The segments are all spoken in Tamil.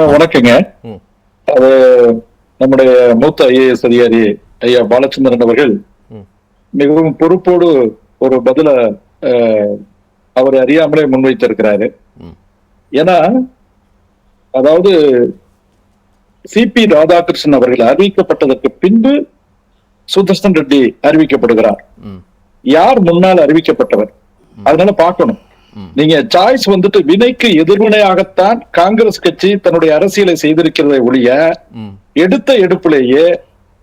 வணக்கங்க. அது நம்முடைய மூத்த ஐஏஎஸ் அதிகாரி ஐயா பாலச்சந்திரன் அவர்கள். மிகவும் பொறுப்போடு ஒரு பதில அவர் அறியாமலே முன்வைத்திருக்கிறாரு. ஏன்னா அதாவது சிபி ராதாகிருஷ்ணன் அவர்கள் அறிவிக்கப்பட்டதற்கு பின்பு சுதர்சன் ரெட்டி அறிவிக்கப்படுகிறார். யார் முன்னால் அறிவிக்கப்பட்டவர் அதனால பார்க்கணும். நீங்க சாய்ஸ் வந்துட்டு வினைக்கு எதிர்வினையாகத்தான் காங்கிரஸ் கட்சி தன்னுடைய அரசியலை செய்திருக்கிறதை ஒழிய எடுத்த எடுப்பிலேயே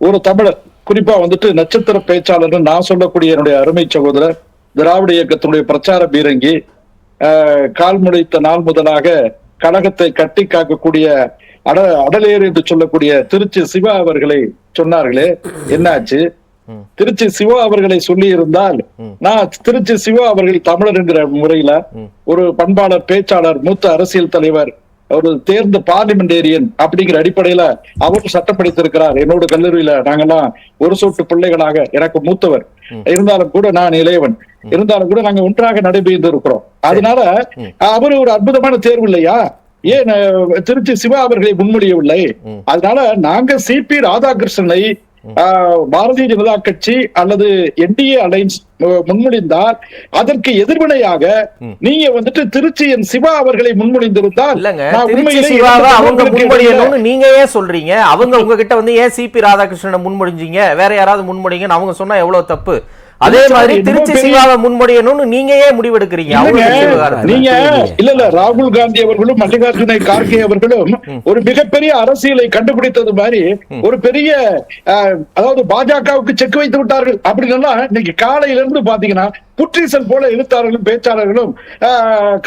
ஒரு தமிழர் குறிப்பா வந்துட்டு நட்சத்திர பேச்சாளர்னு நான் சொல்லக்கூடிய என்னுடைய அருமை சகோதரர் திராவிட இயக்கத்தினுடைய பிரச்சார பீரங்கி ஆஹ், கால் முளைத்த நாள் முதலாக கழகத்தை கட்டி காக்கக்கூடிய அட அடலேறு என்று சொல்லக்கூடிய திருச்சி சிவா அவர்களை சொன்னார்களே என்னாச்சு? திருச்சி சிவா அவர்களை சொல்லி இருந்தால். நான் திருச்சி சிவா அவர்கள் தமிழர் என்கிற முறையில. ஒரு பண்பாளர் பேச்சாளர் மூத்த அரசியல் தலைவர் ஒரு தேர்ந்த பார்லிமெண்டேரியன் அப்படிங்கிற அடிப்படையில அவர் சட்டம் படித்திருக்கிறார் என்னோட கல்லூரியில நாங்கெல்லாம் ஒரு சொட்டு பிள்ளைகளாக எனக்கு மூத்தவர். இருந்தாலும் கூட நான் இளையவன் இருந்தாலும் கூட நாங்க ஒன்றாக நடைபெய்து இருக்கிறோம் அதனால. அவர் ஒரு அற்புதமான தேர்வு இல்லையா ஏன் திருச்சி சிவா அவர்களை முன்மொழியவில்லை. அதனால நாங்க சிபி ராதாகிருஷ்ணனை ஆஹ், பாரதிய ஜனதா கட்சி அல்லது என்டிஏ அலைன்ஸ் முன்மொழிந்தால் அதற்கு எதிர்வினையாக. நீங்க வந்துட்டு திருச்சியின் சிவா அவர்களை முன்மொழிந்திருந்தால் திருச்சி அவங்க முன்மொழியணும்னு நீங்க ஏன் சொல்றீங்க? அவங்க உங்ககிட்ட வந்து ஏன் சிபி ராதாகிருஷ்ணனை முன்மொழிஞ்சீங்க? வேற யாராவது முன்மொழிங்கன்னு அவங்க சொன்னா எவ்வளவு தப்பு? அதே மாதிரி திருச்சி சிவாவை முன்மொழியணும்னு நீங்க ஏன் முடிவெடுக்கிறீங்க. நீங்க இல்ல இல்ல ராகுல் காந்தி அவர்களும் மல்லிகார்ஜுன கார்கே அவர்களும் ஒரு மிகப்பெரிய அரசியலை கண்டுபிடித்தது மாதிரி ஒரு பெரிய அதாவது பாஜகவுக்கு செக் வைத்து விட்டார்கள் அப்படின்னா இன்னைக்கு காலையில இருந்து பாத்தீங்கன்னா புற்றீசல் போல எழுத்தாளர்களும் பேச்சாளர்களும்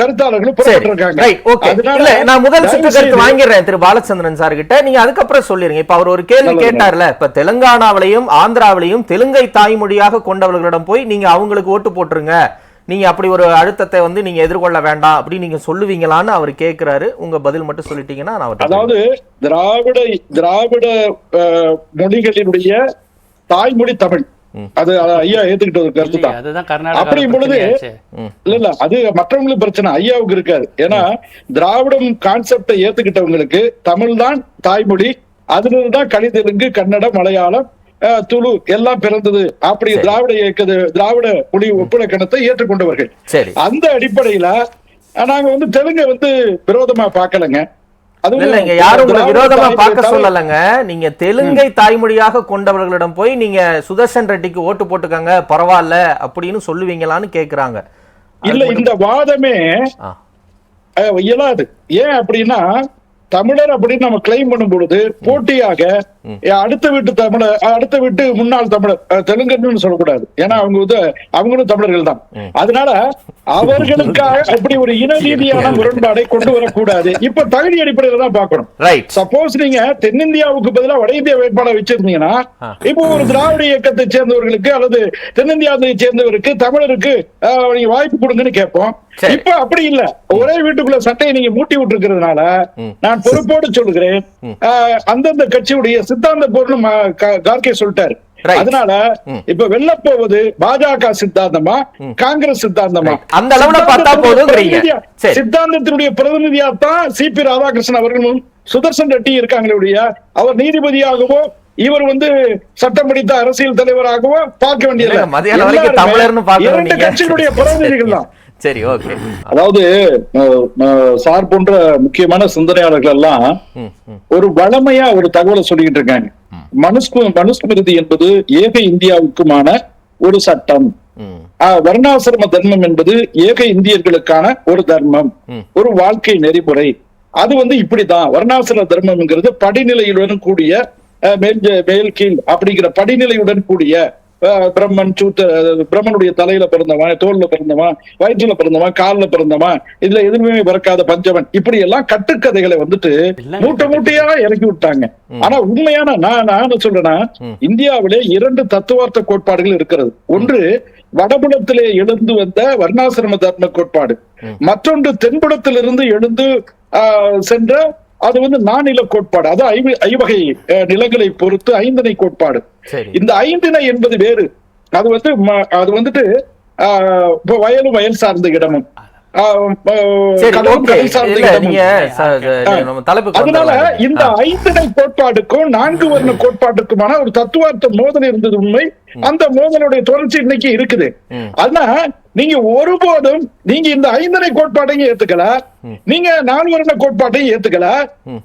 கருத்தாளர்களும் புறப்பட்டிருக்காங்க. நான் முதல் சுற்று கருத்து வாங்கிடுறேன் திரு பாலச்சந்திரன் சார் கிட்ட நீங்க அதுக்கப்புறம் சொல்லிருங்க. இப்ப அவர் ஒரு கேள்வி. கேட்டார்ல இப்ப தெலுங்கானாவிலையும் ஆந்திராவிலையும் தெலுங்கை தாய்மொழியாக கொண்டவர்களிடம் போய் நீங்க அவங்களுக்கு ஓட்டு போட்டுருங்க. நீங்க அப்படி ஒரு அழுத்தத்தை வந்து நீங்க எதிர்கொள்ள வேண்டாம் அப்படி நீங்க சொல்லுவீங்களான்னு அவர் கேக்குறாரு. உங்க பதில் மட்டும் சொல்லிட்டீங்கன்னா நான் அதாவது திராவிட திராவிட மொழிகளினுடைய தாய்மொழி தமிழ். அது ஐயா ஏத்துக்கிட்ட ஒரு கருத்து தான். அப்படி பொழுது-. இல்ல இல்ல அது மற்றவங்களுக்கு பிரச்சனை ஐயாவுக்கு இருக்காது. ஏன்னா திராவிடம் கான்செப்டை ஏத்துக்கிட்டவங்களுக்கு தமிழ் தான் தாய்மொழி அதுல இருந்து தான் கலி தெலுங்கு கன்னடம் மலையாளம் துளு எல்லாம் பிறந்தது. அப்படி. திராவிட இயக்கது திராவிட மொழி ஒப்புழக்கணத்தை ஏற்றுக்கொண்டவர்கள். சரி. அந்த அடிப்படையில நாங்க வந்து தெலுங்கை வந்து விரோதமா பார்க்கலங்க. யாரும் உங்களை விரோதமா பார்க்க சொல்லலங்க. நீங்க தெலுங்கை தாய்மொழியாக கொண்டவர்களிடம் போய் நீங்க சுதர்ஷன் ரெட்டிக்கு ஓட்டு போட்டுக்கங்க பரவாயில்ல அப்படின்னு சொல்லுவீங்களான்னு கேக்குறாங்க. இல்ல இந்த வாதமே இயலாது. ஏன் அப்படின்னா தமிழர் அப்படின்னு நம்ம கிளைம் பண்ணும் பொழுது போட்டியாக அடுத்த வீட்டு தமிழர் அஹ், அடுத்த வீட்டு முன்னாள் தமிழர் தெலுங்கன்னு சொல்லக்கூடாது. ஏன்னா அவங்க வந்து அவங்களும் தமிழர்கள் தான். அதனால அவர்களுக்காக அப்படி ஒரு இன ரீதியான முரண்பாடை கொண்டு வரக்கூடாது. இப்ப தகுதி அடிப்படையில தான் பார்க்கணும். ரைட் சப்போஸ் நீங்க தென்னிந்தியாவுக்கு பதிலா வட இந்திய வேட்பாளர் வச்சிருந்தீங்கன்னா. இப்போ ஒரு திராவிட இயக்கத்தை சேர்ந்தவர்களுக்கு அல்லது தென்னிந்தியாவை சேர்ந்தவருக்கு தமிழருக்கு நீங்க வாய்ப்பு கொடுங்கன்னு கேட்போம். இப்ப அப்படி இல்ல. ஒரே வீட்டுக்குள்ள சட்டையை நீங்க மூட்டி விட்டுருக்கிறதுனால ம். நான் பொறுப்போடு சொல்லுகிறேன். அந்தந்த கட்சியுடைய சித்தாந்த பொருள் கார்கே சொல்லிட்டாரு. அதனால. இப்ப வெல்ல போவது பாஜக சித்தாந்தமா காங்கிரஸ் சித்தாந்தமா. அந்த அளவுல பார்த்தா சரி. சித்தாந்தத்தினுடைய பிரதிநிதியா தான் சிபி ராதாகிருஷ்ணன் அவர்களும் சுதர்சன் ரெட்டி இருக்காங்களே ஒழிய அவர் நீதிபதியாகவோ இவர் வந்து சட்டம் படித்த அரசியல் தலைவராகவோ பார்க்க வேண்டியது இரண்டு. கட்சிகளுடைய பிரதிநிதிகள் தான் சரி ஓகே அதாவது சார் போன்ற முக்கியமான சிந்தனையாளர்கள் எல்லாம் ஒரு வளமையா ஒரு தகவலை சொல்லிக்கிட்டு இருக்காங்க. மனுஸ்கு மனுஸ்மிருதி என்பது ஏக இந்தியாவுக்குமான ஒரு சட்டம். வர்ணாசிரம தர்மம் என்பது ஏக இந்தியர்களுக்கான ஒரு தர்மம். ஒரு வாழ்க்கை நெறிமுறை. அது வந்து இப்படிதான். வர்ணாசிரம தர்மம்ங்கிறது படிநிலையுடன் கூடிய மேல் மேல் கீழ் அப்படிங்கிற படிநிலையுடன் கூடிய பிரம்மன் சூத்த பிரம்மனுடைய தலையில பிறந்தவன் தோல்ல பிறந்தவன் வயிற்றுல பிறந்தவன் கால்ல பிறந்தவன் இதுல எதுவுமே பிறக்காத பஞ்சவன். இப்படி எல்லாம் கட்டுக்கதைகளை வந்துட்டு. மூட்டை மூட்டையா இறக்கி விட்டாங்க. ஆனா உண்மையான நான் நான் என்ன சொல்றேன்னா. இந்தியாவிலே இரண்டு தத்துவார்த்த கோட்பாடுகள் இருக்கிறது. ஒன்று வடபுலத்திலே எழுந்து வந்த வர்ணாசிரம தர்ம கோட்பாடு. மற்றொன்று தென்புலத்திலிருந்து எழுந்து ஆஹ், சென்ற அது வந்து நானில கோட்பாடு. அது ஐவு- ஐவகை நிலங்களை பொறுத்து ஐந்தனை கோட்பாடு. இந்த ஐந்திணை என்பது வேறு. அது வந்து அது வந்துட்டு இப்போ வயலும் வயல் சார்ந்த இடமும். அதனால. இந்த ஆ. ஐந்தனை கோட்பாடுக்கும் நான்கு வர்ண கோட்பாட்டுக்குமான ஒரு தத்துவார்த்த மோதல் இருந்தது உண்மை. அந்த மோதலுடைய தொடர்ச்சி இன்னைக்கு இருக்குது. ஆனா நீங்க ஒருபோதும் நீங்க இந்த ஐந்தனை கோட்பாட்டையும் ஏத்துக்கல. நீங்க நாலு வருட கோட்பாட்டையும் ஏத்துக்கல.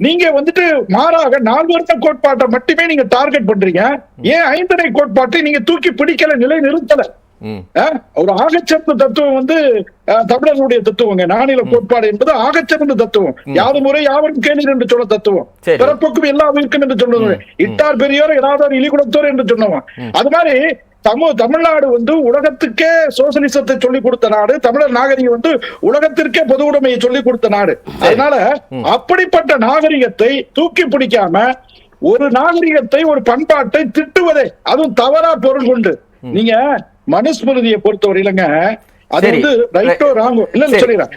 நீங்க வந்துட்டு மாறாக நாலு வருட கோட்பாட்டை மட்டுமே நீங்க டார்கெட் பண்றீங்க. ஏன் ஐந்தனை கோட்பாட்டை நீங்க தூக்கி பிடிக்கல நிலை நிறுத்தல ஒரு ஆகச்சிறந்த தத்துவம் வந்து தமிழர்களுடைய தத்துவங்க. நானில கோட்பாடு என்பது ஆகச்சிறந்த தத்துவம். யாது முறை யாவரும் கேளீர் என்று சொன்ன தத்துவம். பிறப்புக்கும் எல்லா உயிர்க்கும் என்று சொன்னது. இட்டார் பெரியோர் இடாதார் இலிகுடத்தோர் என்று சொன்னவன். அது மாதிரி தமிழ் தமிழ்நாடு வந்து உலகத்துக்கே சோசலிசத்தை சொல்லிக் கொடுத்த நாடு தமிழர் நாகரிகம் வந்து உலகத்திற்கே பொது உடைமையை சொல்லிக் கொடுத்த நாடு. அதனால அப்படிப்பட்ட நாகரிகத்தை தூக்கி பிடிக்காம ஒரு நாகரிகத்தை ஒரு பண்பாட்டை திட்டுவதை அதுவும் தவறா பொருள் கொண்டு நீங்க மனுஸ்மிருதியை பொறுத்தவரையிலங்க அது. வந்து ரைட்டோ ராங்கோ இல்ல. சொல்லிடுறேன்.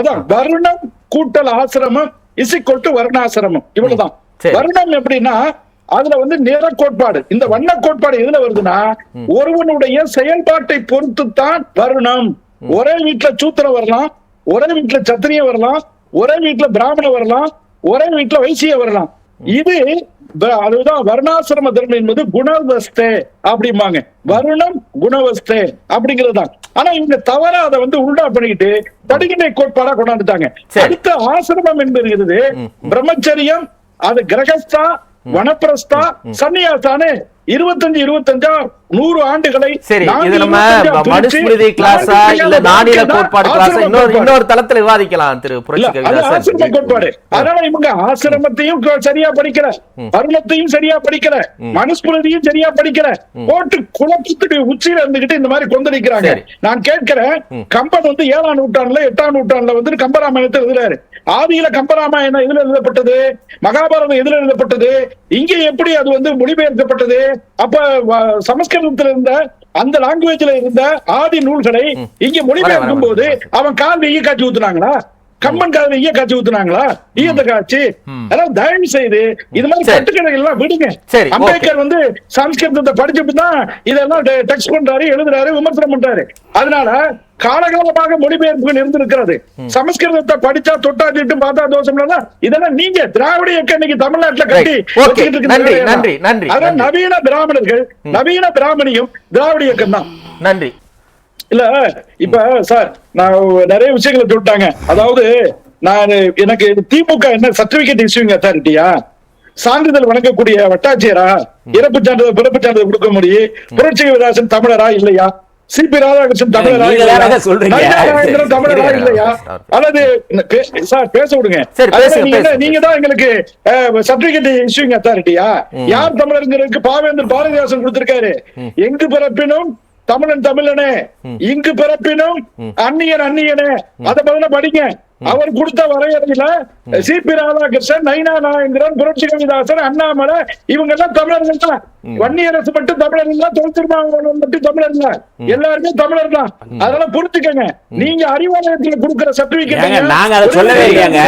அதான் வருணம் கூட்டல் ஆசிரமம் இசைக்கொட்டு வர்ணாசிரமம். இவ்வளவுதான். வருணம் எப்படின்னா அதுல வந்து நிற கோட்பாடு. இந்த வண்ண கோட்பாடு எதுல வருதுன்னா ஒருவனுடைய செயல்பாட்டை பொறுத்துத்தான் வருணம். ஒரே வீட்டுல சூத்திரம் வரலாம் ஒரே வீட்டுல சத்திரியம் வரலாம் ஒரே வீட்டுல பிராமண வரலாம் ஒரே வீட்டுல வைசிய வரலாம். இது அதுதான் வர்ணாசிரம தர்மம் என்பது குணவஸ்தே அப்படிம்பாங்க. வருணம் குணவஸ்தே அப்படிங்கிறதுதான். ஆனா இவங்க தவறா அதை வந்து உண்டா பண்ணிக்கிட்டு படிக்கினை கோட்பாடா கொண்டாந்துட்டாங்க. அடுத்த ஆசிரமம் என்பது பிரம்மச்சரியம் அது கிரகஸ்தா வனப்பிரஸ்தா சன்னியாசானு இருபத்தஞ்சு இருபத்தஞ்சா நூறு ஆண்டுகளை சரி இது நம்ம மனுஸ்மிருதி கிளாஸா இல்ல தான் கோட்பாடு கிளாஸா இன்னொரு. இன்னொரு தளத்துல விவாதிக்கலாம் திரு புரட்சி ஆசிரம கோட்பாடு. அதனால இவங்க ஆசிரமத்தையும் சரியா படிக்கல. வருணத்தையும் சரியா படிக்கல. மனுஸ்மிருதியும் சரியா படிக்கல. போட்டு குழப்பத்துக்கு உச்சியில இருந்துகிட்டு இந்த மாதிரி கொந்தளிக்கிறாங்க. நான் கேட்கிறேன் கம்பன் வந்து ஏழாம் நூற்றாண்டுல எட்டாம் நூற்றாண்டுல வந்து கம்பராமாயணத்தை எழுதுறாரு. ஆதியில கம்பராமாயணம் எதுல எழுதப்பட்டது? மகாபாரதம் எதுல எழுதப்பட்டது? இங்க எப்படி அது வந்து மொழிபெயர்க்கப்பட்டது? அப்ப சமஸ்கிருதத்துல இருந்த அந்த லாங்குவேஜ்ல இருந்த ஆதி நூல்களை இங்க மொழிபெயர்க்கும் போது அவன் கால் வெய்ய காட்சி ஊத்துனாங்களா? கம்பன் கால் வெய்ய காட்சி ஊத்துனாங்களா? ஈயத்த காட்சி அதனால தயவு செய்து இது மாதிரி சரி. கட்டுக்கதைகள் எல்லாம் விடுங்க அம்பேத்கர் வந்து சமஸ்கிருதத்தை படிச்சுட்டு தான் இதெல்லாம் டெக்ஸ்ட் பண்றாரு எழுதுறாரு விமர்சனம் பண்றாரு. அதனால காலகாலமாக மொழிபெயர்ப்புகள் இருந்திருக்கிறது. சமஸ்கிருதத்தை படிச்சா தொட்டா திட்டு பார்த்தா தோஷம் இதெல்லாம் நீங்க திராவிட இயக்கம் இன்னைக்கு தமிழ்நாட்டுல கட்டி இருக்கிற நன்றி, அதான். நவீன பிராமணர்கள் நவீன பிராமணியம் திராவிட இயக்கம் தான் நன்றி. இல்ல இப்ப சார் நான் நிறைய விஷயங்களை சொல்லிட்டாங்க. அதாவது நான் எனக்கு திமுக என்ன சர்டிபிகேட் இஷ்யூங் அத்தாரிட்டியா சான்றிதழ் வழங்கக்கூடிய வட்டாட்சியரா? இறப்பு சான்றிதழ் பிறப்பு சான்றிதழ் கொடுக்க முடியும். புரட்சி விதாசன் தமிழரா இல்லையா? சிபி ராதாகிருஷ்ணன் தமிழரா சொல்றீங்க. தமிழரா இல்லையா. அல்லது சார் பேச விடுங்க நீங்க தான் எங்களுக்கு சர்டிபிகேட் இஷ்யூங் அத்தாரிட்டியா யார் தமிழருங்கிறதுக்கு பாவேந்தர் பாரதிதாசன் கொடுத்திருக்காரு. எங்கு பிறப்பினும் தமிழன் தமிழனே இங்கு பிறப்பினும் அந்நியன் அந்நியனே. அத பதில படிங்க. அவர் கொடுத்த வரையறையில சிபி ராதாகிருஷ்ணன் நைனா நாயந்திரன் புரட்சி கவிதாசன் அண்ணாமலை இவங்க எல்லாம் தமிழர்கள் தான் வன்னியரசு மட்டும் தமிழர் இல்ல தொழிற்சிறுமாவளவன் மட்டும் தமிழர் இல்ல. எல்லாருமே தமிழர் தான். அதனால புரிஞ்சுக்கங்க. நீங்க அறிவாலயத்துல கொடுக்கிற சர்டிபிகேட் நாங்க அதை சொல்லவே இல்லையாங்க.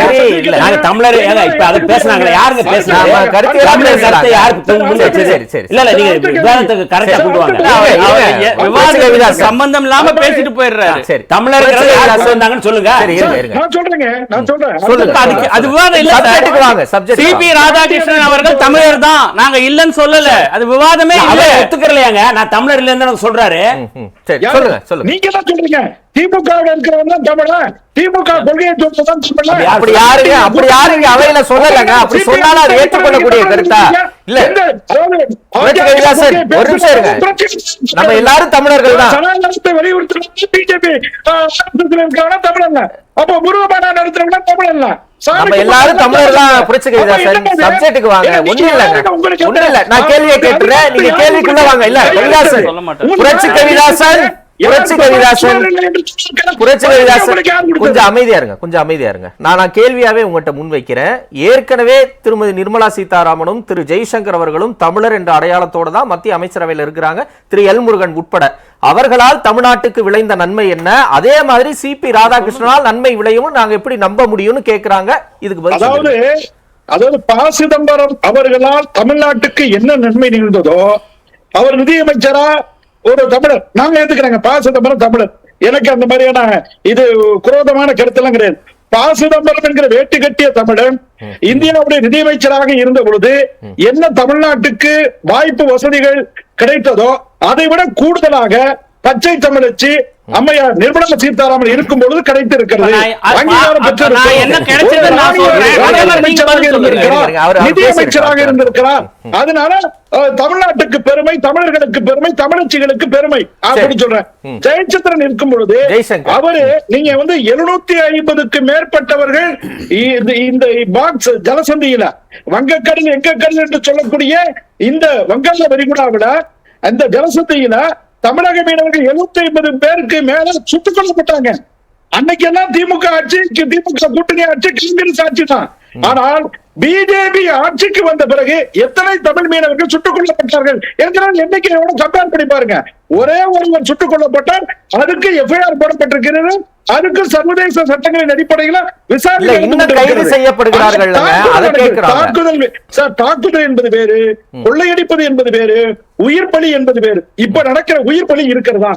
நாங்க தமிழர். ஏங்க, இப்ப அதை பேசுனாங்களே, யாருங்க பேசுனாங்க? கருத்து தமிழர் கருத்தை முன் வச்சது? இல்ல, இல்ல, நீங்க விவாதத்துக்கு ஆ கொண்டு வாங்க. சம்பந்தம் இல்லாம பேசிட்டு போயிடுறாரு. சரி. தமிழர்கள் யார் சொல்லுங்க. நான் சொல்றேங்க நான் சொல்றேன். சொல்லுங்க. அதுக்கு- அது விவாதம் இல்ல வாங்க, subject-க்கு சிபி. ராதாகிருஷ்ணன் அவர்கள் தமிழர் தான். நாங்க இல்லன்னு சொல்லல. அது விவாதமே இல்ல ஒத்துக்கலையாங்க நான் தமிழர் இல்லன்னு சொல்றாரு. சரி? சொல்லுங்க சொல்லுங்க. நீங்க தான் சொல்றீங்க. திமுக இருக்கிறவங்க தான் தமிழன் திமுக கொள்கையை சொல்றதான் தமிழன் அப்படி யாருங்க? அப்படி யாருங்க? அவையில சொல்லலங்க. அப்படி சொன்னாலும் அது ஏற்றுக்கொள்ளக்கூடிய கருத்தா? இல்ல. ஒரு நிமிஷம் இருங்க. நம்ம எல்லாரும் தமிழர்கள் தான். சனாதனத்தை வலியுறுத்துறது பிஜேபி. இருக்கிறவங்க தமிழன்ல அப்ப முருகபானா நடத்துறவங்க தமிழன்ல நம்ம எல்லாரும் தமிழர் தான் புரட்சி கவிதாசன் சப்ஜெக்ட்டுக்கு வாங்க. ஒண்ணும் இல்லங்க. ஒண்ணும் இல்ல. நான் கேள்வியை கேட்டுறேன். நீங்க கேள்விக்குள்ள வாங்க. இல்ல கவிதாசன். புரட்சி கவிதாசன் புரட்சி கவிதாசன் புரட்சி கவிதாசன் கொஞ்சம் அமைதியா இருங்க கொஞ்சம் அமைதியா இருங்க. நான் நான் கேள்வியாவே உங்கள்கிட்ட முன்வைக்கிறேன். ஏற்கனவே திருமதி நிர்மலா சீதாராமனும் திரு ஜெய்சங்கர் அவர்களும் தமிழர் என்ற அடையாளத்தோட தான் மத்திய அமைச்சரவையில் இருக்கிறாங்க. திரு எல் முருகன் உட்பட. அவர்களால் தமிழ்நாட்டுக்கு விளைந்த நன்மை என்ன? அதே மாதிரி சிபி ராதாகிருஷ்ணனால் நன்மை விளையும் நாங்க எப்படி நம்ப முடியும்னு கேக்குறாங்க. இதுக்கு பதில். அதாவது ப சிதம்பரம் அவர்களால் தமிழ்நாட்டுக்கு என்ன நன்மை நிகழ்ந்ததோ அவர் நிதியமைச்சரா ஒரு தமிழர். நாங்க ஏத்துக்கிறேங்க. ப சிதம்பரம் தமிழர். எனக்கு அந்த மாதிரியான இது குரோதமான கருத்தெல்லாம் கிடையாது. ப சிதம்பரம் என்கிற வேட்டு கட்டிய தமிழன் இந்தியாவுடைய நிதியமைச்சராக இருந்த பொழுது என்ன தமிழ்நாட்டுக்கு வாய்ப்பு வசதிகள் கிடைத்ததோ அதை விட கூடுதலாக பச்சை தமிழச்சி அம்மையார் நிர்மலா சீதாராமன் இருக்கும் பொழுது கிடைத்திருக்கிறது. நான் அ- அங்கீகாரம் பதில் சொல்லுங்க. இருந்திருக்கிறார். அதனால தமிழ்நாட்டுக்கு பெருமை தமிழர்களுக்கு பெருமை தமிழச்சிகளுக்கு பெருமை. அப்படி சொல்றேன். ஜெயச்சந்திரன் இருக்கும் பொழுது. அவரு நீங்க வந்து எழுநூத்தி ஐம்பதுக்கு மேற்பட்டவர்கள் இந்த- இந்த பாக்ஸ் ஜலசந்தியில. வங்கக்கடல் எங்க கடல் என்று சொல்லக்கூடிய இந்த வங்காள விரிகுடாவில அந்த ஜலசந்தியில தமிழக மீனவர்கள் எழுநூத்தி ஐம்பது பேருக்கு மேல சுட்டுக் கொல்லப்பட்டாங்க. அன்னைக்கு எல்லாம் திமுக ஆட்சி திமுக கூட்டணி ஆட்சி காங்கிரஸ் ஆட்சி தான். ஆனால் பிஜேபி ஆட்சிக்கு வந்த பிறகு எத்தனை தமிழ் மீனவர்கள் சுட்டுக் கொல்லப்பட்டார்கள் என்கிறால் எண்ணிக்கையோட கம்பேர் பண்ணி பாருங்க. ஒரே ஒருவர் சுட்டுக் கொல்லப்பட்டால் அதுக்கு எஃப்ஐஆர் போடப்பட்டிருக்கிறது அதுக்கு சர்வதேச சட்டங்களின் அடிப்படையில் விசாரணை சார் தாக்குதல் என்பது வேறு கொள்ளையடிப்பது என்பது வேறு உயிர் பலி என்பது வேறு. இப்ப நடக்கிற உயிர் பலி இருக்கிறதா?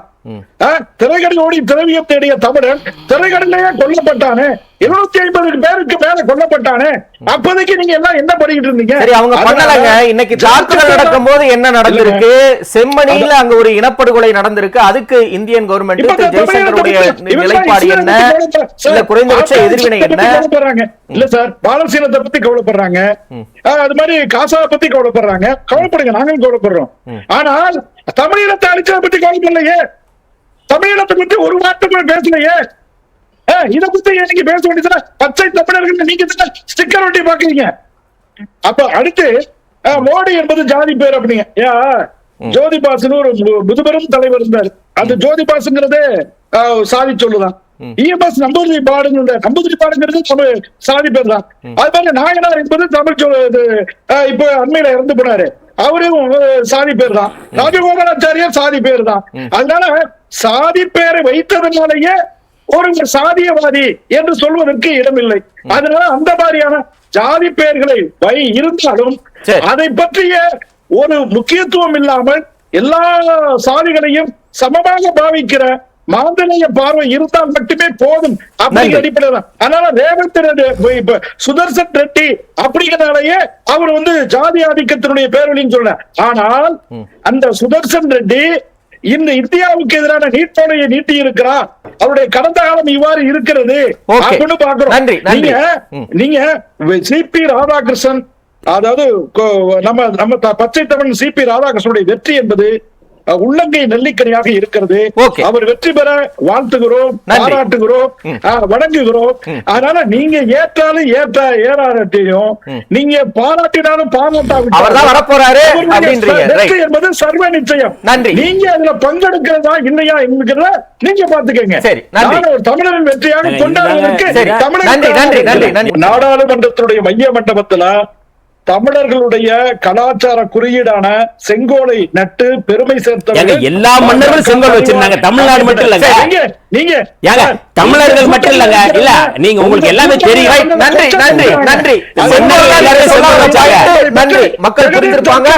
ஆ, திரைக்கடலோடி திரவியம் தேடிய தமிழன் திரைக்கடலையே கொல்லப்பட்டானே. இருநூத்தி ஐம்பது பேருக்கு மேல கொல்லப்பட்டானே. அப்போதைக்கு நீங்க எல்லாம் என்ன பண்ணிட்டு இருந்தீங்க? சரி அவங்க பண்ணலங்க. இன்னைக்கு தாக்குதல் நடக்கும் போது என்ன நடந்திருக்கு? செம்மணியில அங்க ஒரு இனப்படுகொலை நடந்திருக்கு. அதுக்கு இந்தியன் கவர்மெண்ட் ஜெய்சங்கருடைய நிலைப்பாடு என்ன? இல்ல குறைந்தபட்ச எதிர்வினை என்ன. இல்ல சார் பாலஸ்தீனத்தை பத்தி கவலைப்படுறாங்க. அது மாதிரி காசாவை பத்தி கவலைப்படுறாங்க. கவலைப்படுங்க நாங்களும் கவலைப்படுறோம். ஆனால் தமிழீழத்தை அழிச்சதை பத்தி கவலைப்படலையே. தமிழீழத்தை பத்தி ஒரு வார்த்தை கூட பேசலையே. இத பத்தி நீங்க பேச வேண்டியதுல பச்சை தமிழர்கள் நீங்க ஸ்டிக்கர் ஒட்டி பாக்குறீங்க அப்ப அடுத்து மோடி என்பது ஜாதி பேர் அப்படிங்க ஏன் ஜோதி பாசுன்னு ஒரு முதுபெரும் தலைவர் இருந்தார். அந்த ஜோதி பாசுங்கிறதே ஆ, சாதி சொல்லுதான். இஎம்எஸ் நம்பூதிரி பாடுங்க நம்பூதிரி பாடுங்கிறது தமிழ் சாதி பேர் தான். அது மாதிரி நாயனார் என்பது தமிழ் சொல் இப்ப அண்மையில இறந்து போனாரு. அவரும் சாதி பேர் தான். ராஜகோபாலாச்சாரியார் சாதி பேர் தான். அதனால சாதி பேரை வைத்ததுனாலேயே ஒரு சாதியவாதி என்று சொல்வதற்கு இடமில்லை அதனால அந்த மாதிரியான ஜாதி பெயர்களை வை இருந்தாலும். அதை பற்றிய ஒரு முக்கியத்துவம் இல்லாமல் எல்லா சாதிகளையும் சமமாக பாவிக்கிற மாந்தனைய பார்வை இருந்தால் மட்டுமே போதும் அப்படிங்கிற. அடிப்படையில் தான். அதனால ரேவந்த் ரெட்டி சுதர்சன் ரெட்டி அப்படிங்கிறனாலயே அவர் வந்து ஜாதி ஆதிக்கத்தினுடைய பேரொழின்னு சொல்ல ஆனால் அந்த சுதர்சன் ரெட்டி இந்த இந்தியாவுக்கு எதிரான நீட்போலையை நீட்டி இருக்கிறார் அவருடைய கடந்த காலம் இவ்வாறு இருக்கிறது. அப்படின்னு பாக்குறோம். நீங்க. நீங்க சிபி ராதாகிருஷ்ணன் அதாவது நம்ம நம்ம பச்சை தமிழ் சிபி ராதாகிருஷ்ணனுடைய வெற்றி என்பது உள்ளங்கை நெல்லிக்கனியாக இருக்கிறது. அவர் வெற்றி பெற வாழ்த்துகிறோம். பாராட்டுகிறோம் வணங்குகிறோம் அதனால நீங்க ஏற்றாலும் ஏற்ற ஏறாட்டையும் நீங்க பாராட்டினாலும் Right. என்பது சர்வ நிச்சயம் நன்றி. நீங்க அதுல பங்கெடுக்கிறதா இல்லையா என்கிறத நீங்க பாத்துக்கங்க சரி, நன்றி. நான் ஒரு தமிழரின் வெற்றியாக கொண்டாடுவதற்கு சரி, தமிழக நன்றி, நன்றி, நன்றி, நன்றி. நாடாளுமன்றத்தினுடைய மைய மண்டபத்துல தமிழர்களுடைய கலாச்சார குறியீடான செங்கோலை நட்டு பெருமை சேர்த்த எல்லா மன்னர்களும் செங்கோல் வச்சிருந்தாங்க. தமிழ்நாடு மட்டும் இல்லைங்க. நீங்க தமிழர்கள் மட்டும் இல்லங்க. இல்ல நீங்க உங்களுக்கு எல்லாமே தெரியும். நன்றி நன்றி நன்றி. மக்கள் புரிந்திருப்பாங்க